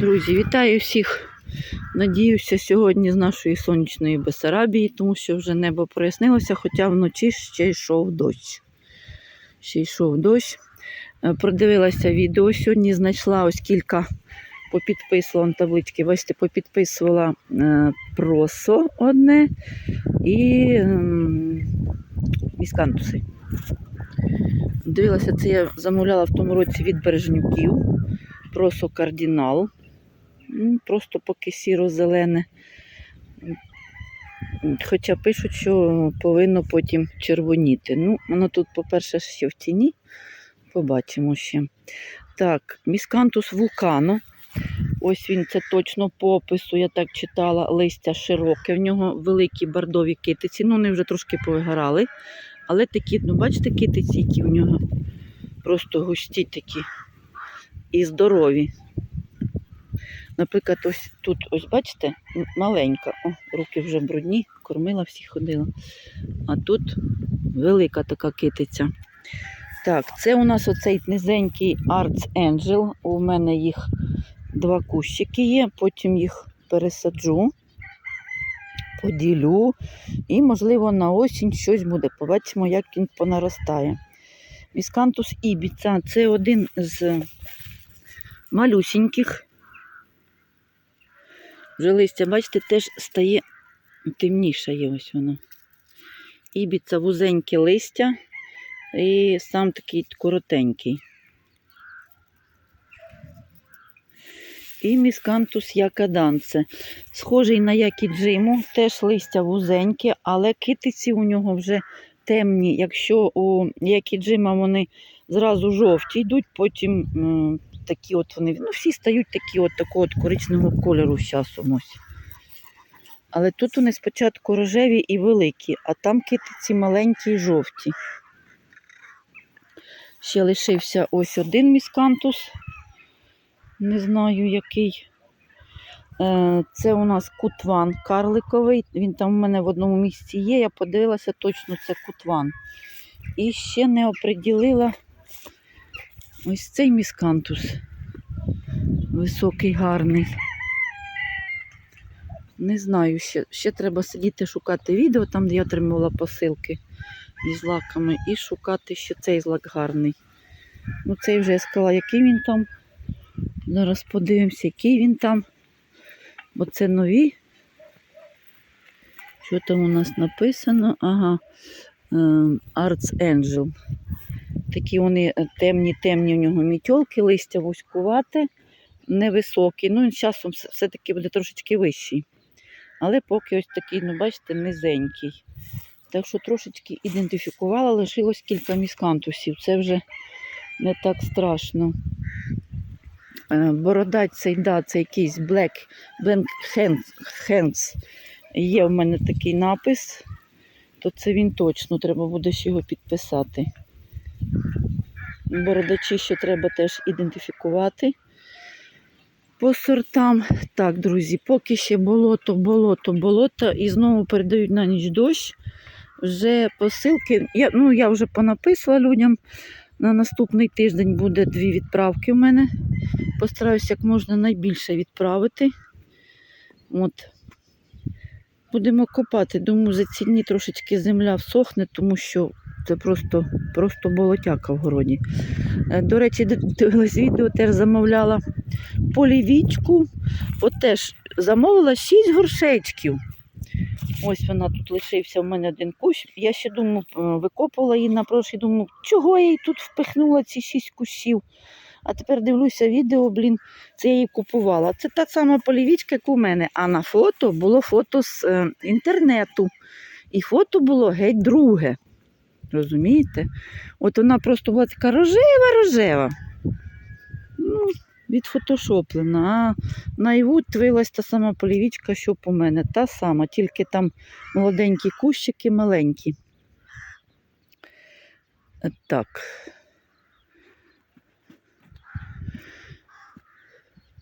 Друзі, вітаю всіх. Надіюся, сьогодні з нашої сонячної Бесарабії, тому що вже небо прояснилося, хоча вночі ще йшов дощ. Ще йшов дощ. Е, Продивилася відео сьогодні, знайшла ось кілька попідписувала таблички. Бачите, попідписувала е, просо одне і ем, міскантуси. Дивилася, це я замовляла в тому році від бережнюків. Просо кардинал. М, Просто поки сіро-зелене. Хоча пишуть, що повинно потім червоніти. Ну, воно тут, по-перше, ще в тіні. Побачимо ще. Так, міскантус вулкано. Ось він, це точно по опису, я так читала, листя широке, в нього великі бордові китиці. Ну, вони вже трошки повигорали. Але такі, ну бачите, китиці, які в нього просто густі такі і здорові. Наприклад, ось тут, ось бачите, маленька, о, руки вже брудні, кормила всі ходила. А тут велика така китиця. Так, це у нас оцей низенький Arts Angel. У мене їх два кущики є, потім їх пересаджу, поділю. І, можливо, на осінь щось буде. Побачимо, як він понаростає. Міскантус ібіца це один з малюсіньких. Вже листя, бачите, теж стає темніше є ось воно. Ібіца вузеньке листя і сам такий коротенький. І міскантус якаданце. Схожий на якіджиму, теж листя вузеньке, але китиці у нього вже темні. Якщо у якіджима вони зразу жовті йдуть, потім такі от вони, ну всі стають такі от такого от коричневого кольору з часом ось. Але тут вони спочатку рожеві і великі, а там китиці маленькі і жовті. Ще лишився ось один міскантус. Не знаю який. Е, Це у нас кутван карликовий. Він там у мене в одному місці є. Я подивилася, точно це кутван. І ще не оприділила ось цей міскантус. Високий, гарний. Не знаю, ще, ще треба сидіти шукати відео, там, де я отримувала посилки із лаками, і шукати ще цей злак гарний. Ну, цей вже я сказала, який він там. Зараз подивимося, який він там. Бо це нові. Що там у нас написано? Ага. е, Arts Angel. Такі вони е, темні, темні у нього мітьолки, листя вузькувате, невисокі. Ну, з часом все- все-таки буде трошечки вищий. Але поки ось такий, ну, бачите, низенький. Так що трошечки ідентифікувала, лишилось кілька міскантусів. Це вже не так страшно. Е, Бородать цей, да, це якийсь Black, Black Hands. Є в мене такий напис, то це він точно, треба буде ще його підписати. Бородачі ще треба теж ідентифікувати по сортам. Так, друзі, поки ще болото, болото, болото, і знову передають на ніч дощ. Вже посилки. Я, ну, я вже понаписала людям. На наступний тиждень буде дві відправки в мене. Постараюся як можна найбільше відправити. От. Будемо копати. Думаю, за ці дні трошечки земля всохне, тому що це просто, просто болотяка в городі. Е, До речі, дивилась відео, теж замовляла полівічку. От теж замовила 6 горшечків. Ось вона тут лишився в мене один кущ. Я ще думаю, е, викопувала її на прошлий, думаю, чого я її тут впихнула ці 6 кущів. А тепер дивлюся відео, блін, це я її купувала. Це та сама полівічка, як у мене. А на фото було фото з е, інтернету. І фото було геть друге. Розумієте? От вона просто була така рожева-рожева. Ну, відфотошоплена. А наяву твилась та сама полівічка, що по мене. Та сама, тільки там молоденькі кущики маленькі. Так.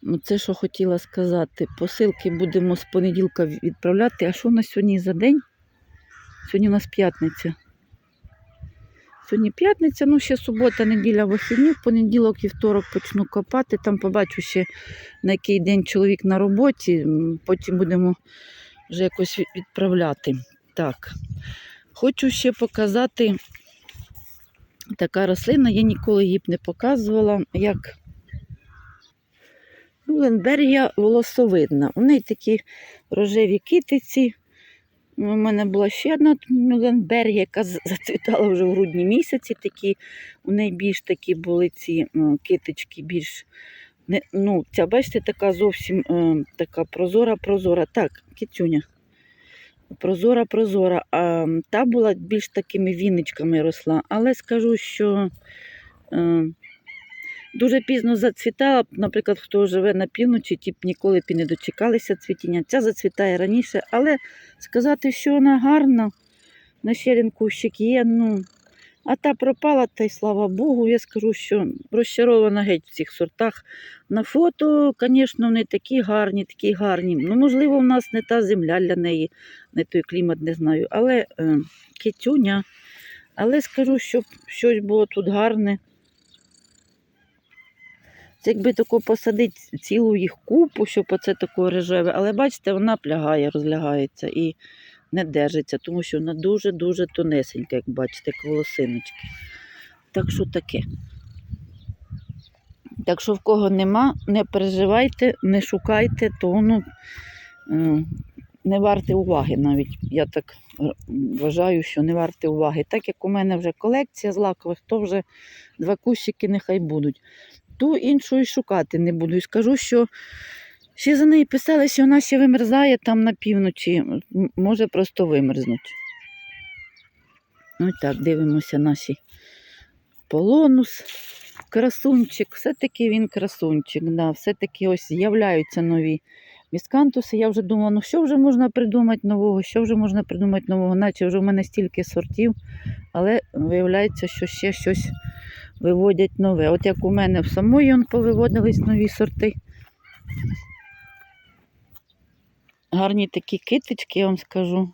Ну, це, що хотіла сказати. Посилки будемо з понеділка відправляти. А що у нас сьогодні за день? Сьогодні у нас п'ятниця. Сьогодні п'ятниця, ну ще субота, неділя, вихідні, в понеділок, вівторок почну копати. Там побачу ще на який день чоловік на роботі. Потім будемо вже якось відправляти. Так. Хочу ще показати така рослина, я ніколи її б не показувала, як Мюленбергія волосовидна. У неї такі рожеві китиці. У мене була ще одна Мюленбергія, яка зацвітала вже в грудні місяці. Такі, у неї більш такі були ці китички, більш не, ну, ця, бачите, така зовсім е, така прозора, прозора. Так, кицюня. Прозора, прозора. А та була більш такими віничками росла. Але скажу, що е, дуже пізно зацвітала. Наприклад, хто живе на півночі, ті б ніколи б і не дочекалися цвітіння. Ця зацвітає раніше, але сказати, що вона гарна, на ще один кущик є. Ну, а та пропала, та й слава Богу, я скажу, що розчарована геть в цих сортах. На фото, звісно, вони такі гарні, такі гарні. Ну, можливо, в нас не та земля для неї, не той клімат, не знаю. Але е, китюня. Але скажу, щоб щось було тут гарне. Це якби тако посадити цілу їх купу, щоб оце таке рожеве. Але бачите, вона плягає, розлягається і не держиться, тому що вона дуже-дуже тонесенька, як бачите, як волосиночки. Так що таке. Так що в кого нема, не переживайте, не шукайте, то воно е, не варте уваги навіть. Я так вважаю, що не варте уваги. Так як у мене вже колекція злакових, то вже два кущики нехай будуть. Ту іншу і шукати не буду. І скажу, що ще за неї писали, що вона ще вимерзає там на півночі, може просто вимерзнуть. Ось так, дивимося наші полонус, красунчик. Все-таки він красунчик. Да. Все-таки ось з'являються нові міскантуси. Я вже думала, ну що вже можна придумати нового, що вже можна придумати нового, наче вже в мене стільки сортів, але виявляється, що ще щось виводять нове. От як у мене в самої он повиводились нові сорти. Гарні такі китички, я вам скажу.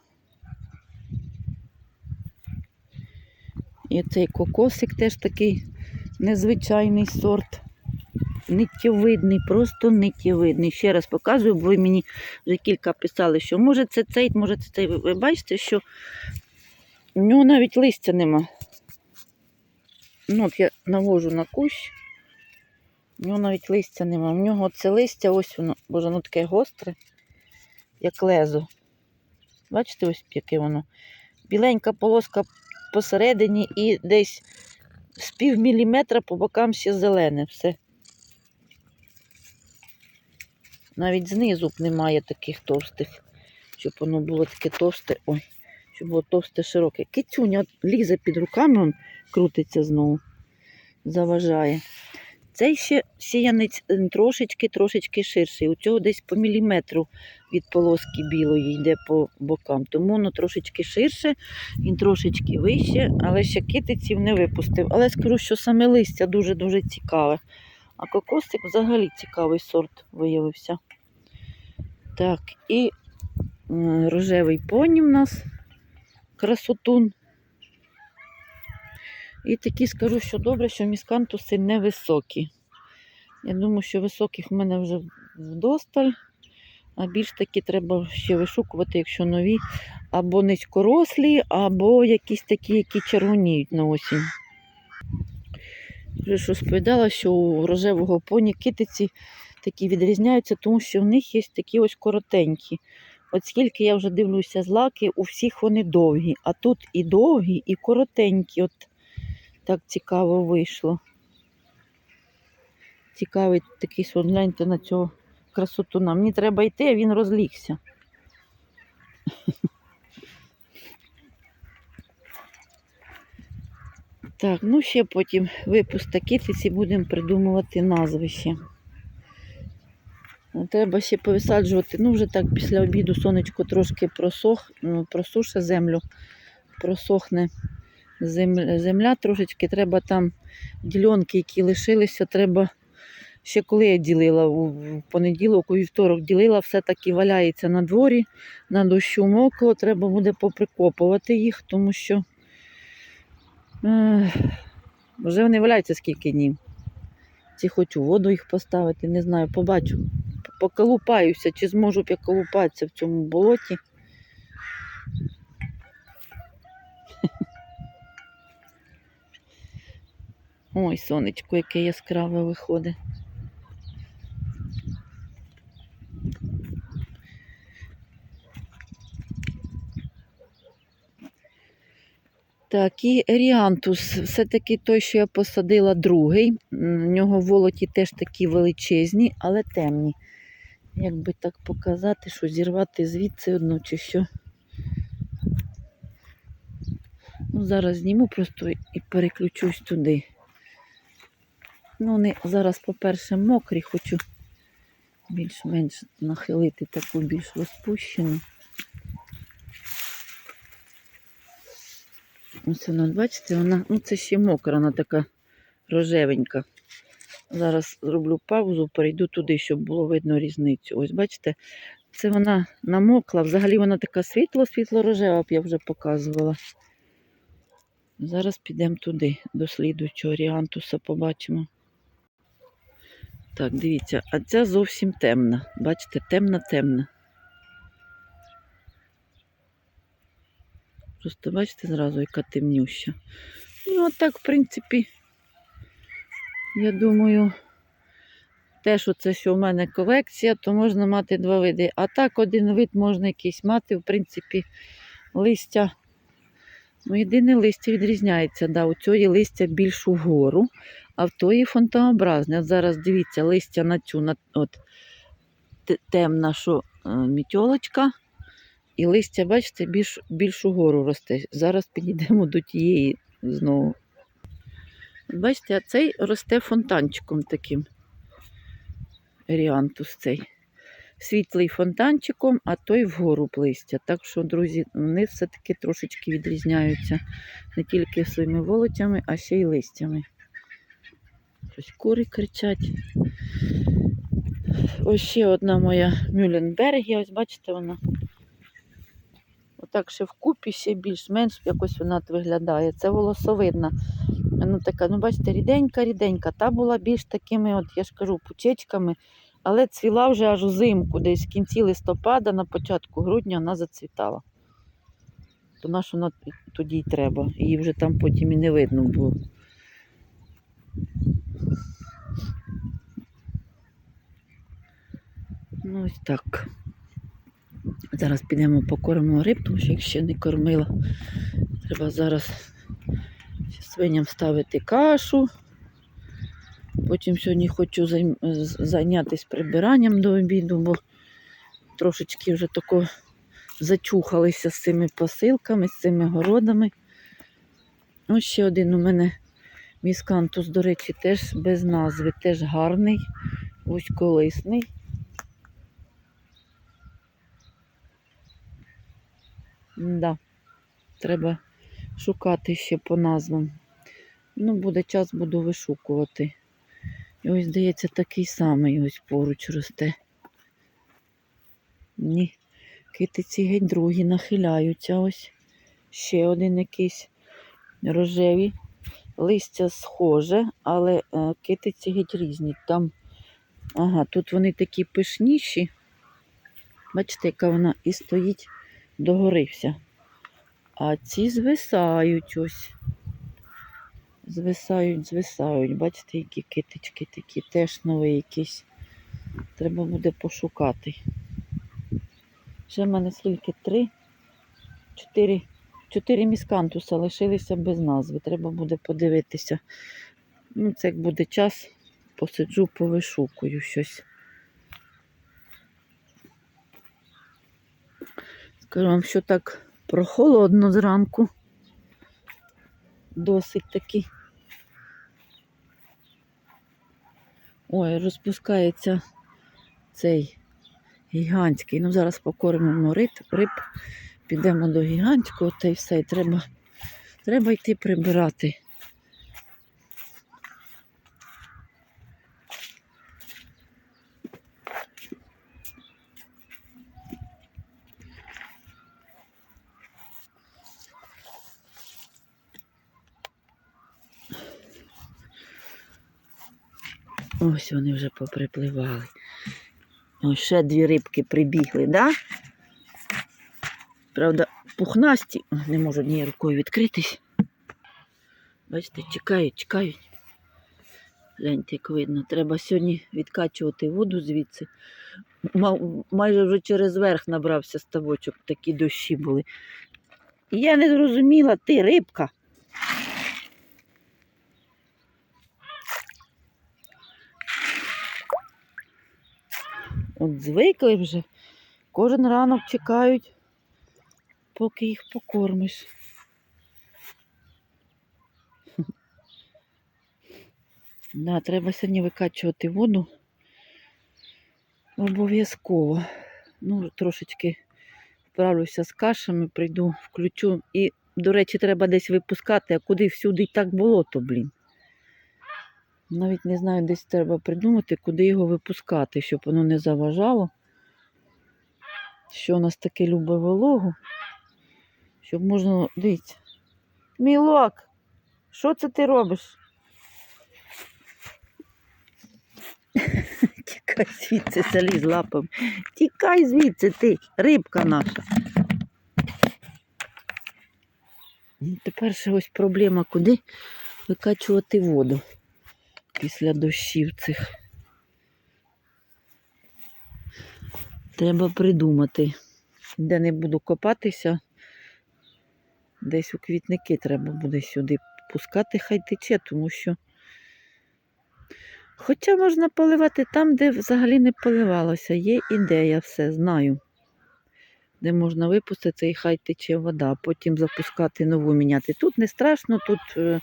І цей кокосик теж такий незвичайний сорт. Ниттєвидний, просто ниттєвидний. Ще раз показую, бо ви мені вже кілька писали, що може це цей, може це цей. Ви- бачите, що в нього навіть листя нема. Ну, от я навожу на кущ. У нього навіть листя нема. У нього це листя, ось воно, боже, воно таке гостре, як лезо. Бачите, ось яке воно. Біленька полоска посередині і десь з пів міліметра по бокам ще зелене все. Навіть знизу б немає таких товстих, щоб воно було таке товсте. Ой, щоб товсте, широке. Кицюня лізе під руками, он крутиться знову, заважає. Цей ще сіянець трошечки, трошечки ширший. У цього десь по міліметру від полоски білої йде по бокам. Тому воно трошечки ширше, він трошечки вище, але ще китиців не випустив. Але скажу, що саме листя дуже-дуже цікаве. А кокосик взагалі цікавий сорт виявився. Так, і рожевий поні в нас красотун. І такі скажу, що добре, що міскантуси невисокі. Я думаю, що високих в мене вже вдосталь, а більш такі треба ще вишукувати, якщо нові, або низькорослі, або якісь такі, які червоніють на осінь. Вже розповідала, що у рожевого поні китиці такі відрізняються, тому що в них є такі ось коротенькі. От скільки я вже дивлюся злаки, у всіх вони довгі, а тут і довгі, і коротенькі. От так цікаво вийшло. Цікавий такий сон, гляньте на цього красотуна. Мені треба йти, а він розлігся. Так, ну ще потім випуск китиці будемо придумувати назви ще. Треба ще повисаджувати. Ну, вже так після обіду сонечко трошки просох, ну, просуше землю, просохне земля, земля трошечки. Треба там ділянки, які лишилися, треба. Ще коли я ділила в понеділок, у вівторок ділила, все таки валяється на дворі, на дощу мокло, треба буде поприкопувати їх, тому що Ех, Вже вони валяються скільки днів. Ці хочу воду їх поставити, не знаю, побачу. Поколупаюся, чи зможу б я колупатися в цьому болоті. Ой, сонечко, яке яскраве виходить. Так, і Еріантус, все-таки той, що я посадила другий. В нього волоті теж такі величезні, але темні. Як би так показати, що зірвати звідси одну чи що. Ну, зараз зніму просто і переключусь туди. Ну, вони зараз, по-перше, мокрі, хочу більш-менш нахилити таку більш розпущену. Ось вона, бачите, вона, ну це ще мокра, вона така рожевенька. Зараз зроблю паузу, перейду туди, щоб було видно різницю. Ось бачите, це вона намокла. Взагалі вона така світло-світло-рожева, б я вже показувала. Зараз підемо туди, до слідуючого ріантуса побачимо. Так, дивіться, а ця зовсім темна. Бачите, темна-темна. Просто бачите зразу, яка темнюща. Ну, от так, в принципі, я думаю, те, що це що в мене колекція, то можна мати два види. А так один вид можна якийсь мати, в принципі, листя. Ну, єдине листя відрізняється. Да, у цієї листя більш угору, а в тої фонтообразне. От зараз дивіться, листя на цю, на, от, темна, що е, мітьолочка, і листя, бачите, більш, більш угору росте. Зараз підійдемо до тієї знову. Бачите, цей росте фонтанчиком таким. Еріантус цей. Світлий фонтанчиком, а той вгору б листя. Так що, друзі, вони все-таки трошечки відрізняються не тільки своїми волотями, а ще й листями. Ось кури кричать. Ось ще одна моя Мюлленбергі, ось бачите вона. Отак ще вкупі, ще більш-менш якось вона виглядає. Це волосовидна. Ну, така, ну, бачите, ріденька, ріденька. Та була більш такими, от я ж кажу, пучечками, але цвіла вже аж узимку, десь в кінці листопада, на початку грудня вона зацвітала. То на що вона тоді й треба. Її вже там потім і не видно було. Ну, ось так. Зараз підемо покормимо риб, тому що їх ще не кормила. Треба зараз свиням ставити кашу. Потім сьогодні хочу зайнятися прибиранням до обіду, бо трошечки вже тако зачухалися з цими посилками, з цими городами. Ось ще один у мене міскантус, до речі, теж без назви, теж гарний, вузьколисний. Да, треба шукати ще по назвам. Ну, буде час, буду вишукувати. І ось, здається, такий самий ось поруч росте. Ні, китиці геть другі нахиляються ось. Ще один якийсь рожеві. Листя схоже, але е, китиці геть різні. Там, ага, тут вони такі пишніші. Бачите, яка вона і стоїть догори вся. А ці звисають ось. Звисають, звисають. Бачите, які китички такі, теж нові якісь. Треба буде пошукати. Ще в мене скільки? Три, чотири, чотири міскантуса лишилися без назви. Треба буде подивитися. Ну, це як буде час, посиджу, повишукую щось. Скажу вам, що так прохолодно зранку. Досить таки. Ой, розпускається цей гігантський. Ну, зараз покормимо риб, риб. підемо до гігантського та й все. І треба, треба йти прибирати. Ось вони вже поприпливали. Ось ще дві рибки прибігли, да? Правда, пухнасті, не можу однією рукою відкритись. Бачите, чекають, чекають. Гляньте, як видно. Треба сьогодні відкачувати воду звідси. Ма- Майже вже через верх набрався ставочок, такі дощі були. Я не зрозуміла, ти рибка. От звикли вже. Кожен ранок чекають, поки їх покормиш. Да, треба сьогодні викачувати воду. Обов'язково. Ну, трошечки вправлюся з кашами, прийду, включу. І, до речі, треба десь випускати, а куди всюди так болото, блін. Навіть не знаю, десь треба придумати, куди його випускати, щоб воно не заважало. Що у нас таке любе вологу. Щоб можна. Дивіться. Мілок, що це ти робиш? Тікай звідси, заліз лапами. Тікай звідси ти, рибка наша. Ну, Тепер ще ось проблема, куди викачувати воду після дощів цих. Треба придумати, де не буду копатися. Десь у квітники треба буде сюди пускати, хай тече, тому що. Хоча можна поливати там, де взагалі не поливалося. Є ідея, все знаю. Де можна випустити і хай тече вода, потім запускати нову міняти. Тут не страшно, тут е,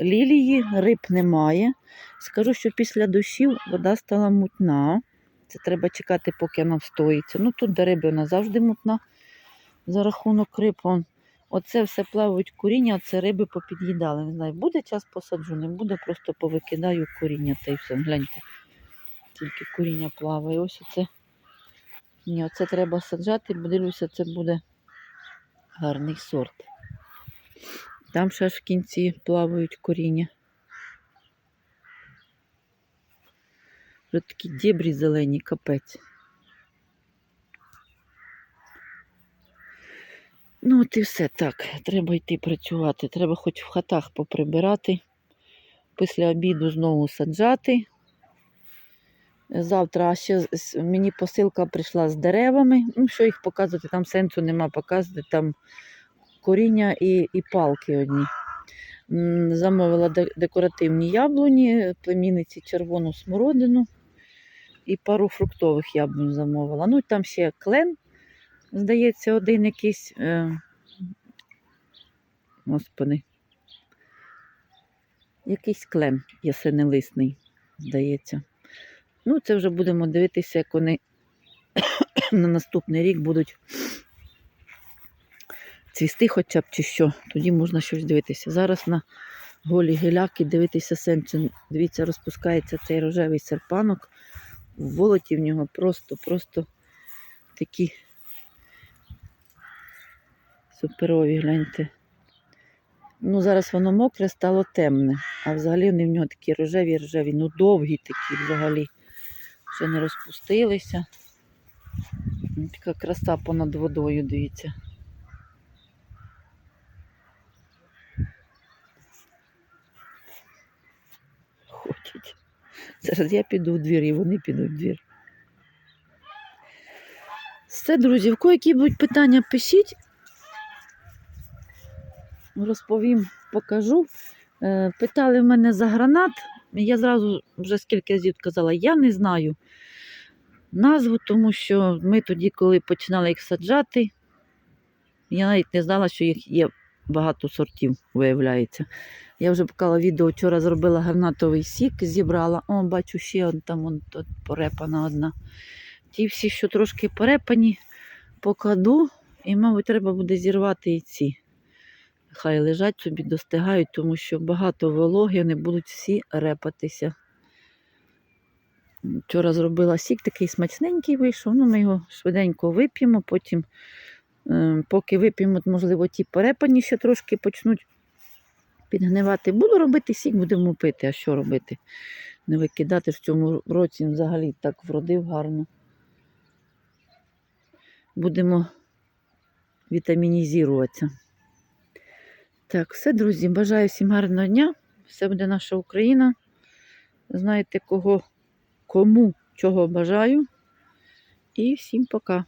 лілії, риб немає. Скажу, що після дощів вода стала мутна. Це треба чекати, поки вона встоїться. Ну тут до риби вона завжди мутна за рахунок риб. Вон. Оце все плавають коріння, а це риби попід'їдали. Не знаю, буде час посаджу, не буде, просто повикидаю коріння та й все. Гляньте, тільки коріння плаває. Ось оце. Ні, оце треба саджати, бо дивлюся, це буде гарний сорт. Там ще ж в кінці плавають коріння. Вже такі дібрі зелені, капець. Ну, от і все так. Треба йти працювати. Треба хоч в хатах поприбирати. Після обіду знову саджати. Завтра ще з- з- мені посилка прийшла з деревами. Ну, що їх показувати, там сенсу нема показувати, там коріння і, і палки одні. Замовила декоративні яблуні, племінниці червону смородину і пару фруктових яблунь замовила. Ну, там ще клен, здається, один якийсь. Е... Господи. Якийсь клен ясенелисний, здається. Ну, це вже будемо дивитися, як вони на наступний рік будуть цвісти хоча б чи що. Тоді можна щось дивитися. Зараз на голі геляки дивитися сенсу. Дивіться, розпускається цей рожевий серпанок. В волоті в нього просто, просто такі суперові, гляньте. Ну, зараз воно мокре, стало темне, а взагалі вони в нього такі рожеві, рожеві, ну довгі такі взагалі. Ще не розпустилися. Така краса понад водою, дивіться. Хочуть. Зараз я піду в двір, і вони підуть в двір. Все, друзі, в кого які будуть питання, пишіть. Розповім, покажу. Е, Питали в мене за гранат. Я зразу вже скільки разів казала, я не знаю назву, тому що ми тоді, коли починали їх саджати, я навіть не знала, що їх є багато сортів, виявляється. Я вже показала відео, вчора зробила гранатовий сік, зібрала. О, бачу, ще он, там он, тут порепана одна. Ті всі, що трошки порепані, покладу, і, мабуть, треба буде зірвати і ці. Хай лежать собі, достигають, тому що багато вологи, вони будуть всі репатися. Вчора зробила сік, такий смачненький вийшов. Ну, ми його швиденько вип'ємо, потім, поки вип'ємо, можливо, ті перепані ще трошки почнуть підгнивати. Буду робити сік, будемо пити, а що робити? Не викидати в цьому році взагалі так вродив гарно. Будемо вітамінізуватися. Так, все, друзі, бажаю всім гарного дня. Все буде наша Україна. Знаєте, кого, кому чого бажаю. І всім пока.